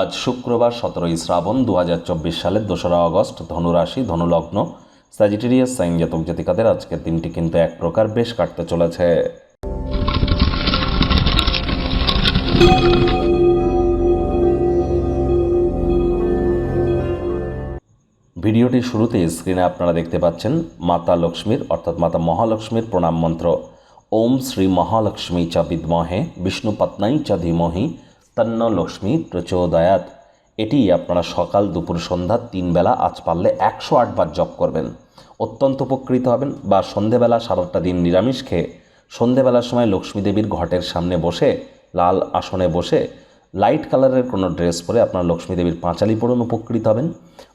আজ শুক্রবার সতেরোই শ্রাবণ দুহাজার চব্বিশ সালের দোসরা অগস্ট ধনুরাশি, ধনুলগ্ন স্যাজিটেরিয়াস সাইন জাতক জাতিকাদের আজকের দিনটি কিন্তু এক প্রকার বেশ কাটতে চলেছে। ভিডিওটির শুরুতে স্ক্রিনে আপনারা দেখতে পাচ্ছেন মাতা লক্ষ্মীর, অর্থাৎ মাতা মহালক্ষ্মীর প্রণাম মন্ত্র। ওম শ্রী মহালক্ষ্মী চ বিদ্মহে, বিষ্ণু পত্নাই চ ধীমহি তন্ন লক্ষ্মী প্রচোদয়াত। এটি আপনারা সকাল দুপুর সন্ধ্যা তিন বেলা আজ পারলে একশো আটবার জপ করবেন। অত্যন্ত উপকৃত হবেন বা সন্ধেবেলা সারাটা দিন নিরামিষ খেয়ে সন্ধেবেলার সময় লক্ষ্মী দেবীর ঘটের সামনে বসে, লাল আসনে বসে, লাইট কালারের কোনো ড্রেস পরে আপনার লক্ষ্মী দেবীর পাঁচালি পড়ুন, উপকৃত হবেন।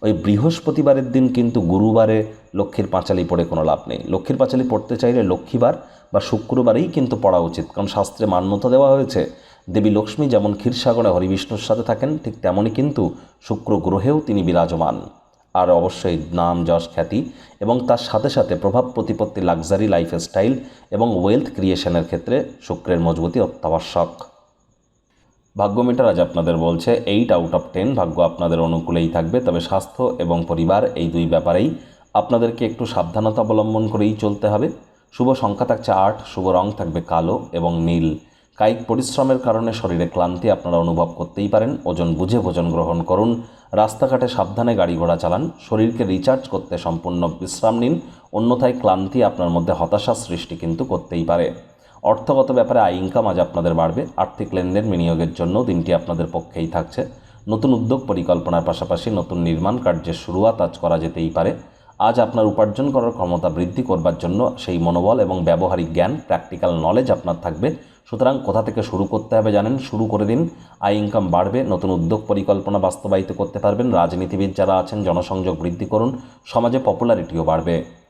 ওই বৃহস্পতিবারের দিন কিন্তু গুরুবারে লক্ষ্মীর পাঁচালি পড়ে কোনো লাভ নেই। লক্ষ্মীর পাঁচালি পড়তে চাইলে লক্ষ্মীবার বা শুক্রবারেই কিন্তু পড়া উচিত। কারণ শাস্ত্রে মান্যতা দেওয়া হয়েছে, দেবী লক্ষ্মী যেমন ক্ষীরসাগরে হরিবিষ্ণুর সাথে থাকেন, ঠিক তেমনই কিন্তু শুক্র গ্রহেও তিনি বিরাজমান। আর অবশ্যই নাম, যশ, খ্যাতি এবং তার সাথে সাথে প্রভাব প্রতিপত্তি লাক্সারি লাইফস্টাইল এবং ওয়েলথ ক্রিয়েশনের ক্ষেত্রে শুক্রের মজবুতি অত্যাবশ্যক। ভাগ্য মিটার আজ আপনাদের বলছে এইট আউট অফ টেন ভাগ্য আপনাদের অনুকূলেই থাকবে, তবে স্বাস্থ্য এবং পরিবার এই দুই ব্যাপারেই আপনাদেরকে একটু সাবধানতা অবলম্বন করেই চলতে হবে। শুভ সংখ্যা থাকছে আট, শুভ রং থাকবে কালো এবং নীল। কায়িক পরিশ্রমের কারণে শরীরে ক্লান্তি আপনারা অনুভব করতেই পারেন। ওজন বুঝে ভোজন গ্রহণ করুন। রাস্তাঘাটে সাবধানে গাড়ি ঘোড়া চালান। শরীরকে রিচার্জ করতে সম্পূর্ণ বিশ্রাম নিন। অন্যথায় ক্লান্তি আপনার মধ্যে হতাশা সৃষ্টি কিন্তু করতেই পারে। অর্থগত ব্যাপারে আয় ইনকাম আজ আপনাদের বাড়বে। আর্থিক লেনদেন বিনিয়োগের জন্য দিনটি আপনাদের পক্ষেই থাকছে। নতুন উদ্যোগ পরিকল্পনার পাশাপাশি নতুন নির্মাণ কার্যের শুরুয়াত আজ করা যেতেই পারে। আজ আপনার উপার্জন করার ক্ষমতা বৃদ্ধি করবার জন্য সেই মনোবল এবং ব্যবহারিক জ্ঞান প্র্যাকটিক্যাল নলেজ আপনার থাকবে। সুতরাং কোথা থেকে শুরু করতে হবে জানেন? শুরু করে দিন। আয় ইনকাম বাড়বে, নতুন উদ্যোগ পরিকল্পনা বাস্তবায়িত করতে পারবেন। রাজনীতিবিদ যারা আছেন, জনসংযোগ বৃদ্ধি করুন। সমাজে পপুলারিটিও বাড়বে।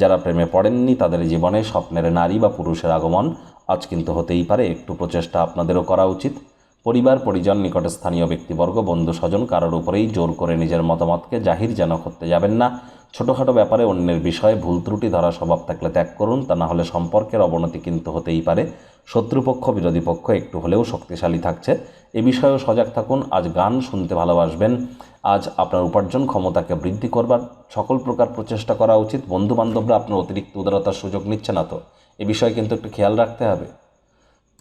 যারা প্রেমে পড়েননি তাদের জীবনে স্বপ্নের নারী বা পুরুষের আগমন আজ কিন্তু হতেই পারে। একটু প্রচেষ্টা আপনাদেরও করা উচিত। পরিবার, পরিজন, নিকটে স্থানীয় ব্যক্তিবর্গ বন্ধু স্বজন কারোর উপরেই জোর করে নিজের মতামতকে জাহির যেন করতে যাবেন না। ছোটোখাটো ব্যাপারে অন্যের বিষয়ে ভুল ত্রুটি ধরা স্বভাব থাকলে ত্যাগ করুন, তা না হলে সম্পর্কের অবনতি কিন্তু হতেই পারে। শত্রুপক্ষ, বিরোধী পক্ষ একটু হলেও শক্তিশালী থাকছে। এ বিষয়েও সজাগ থাকুন, আজ গান শুনতে ভালোবাসবেন। আজ আপনার উপার্জন ক্ষমতাকে বৃদ্ধি করবার সকল প্রকার প্রচেষ্টা করা উচিত। বন্ধু বান্ধবরা আপনার অতিরিক্ত উদারতার সুযোগ নিচ্ছে না তো। এ বিষয়ে কিন্তু একটু খেয়াল রাখতে হবে।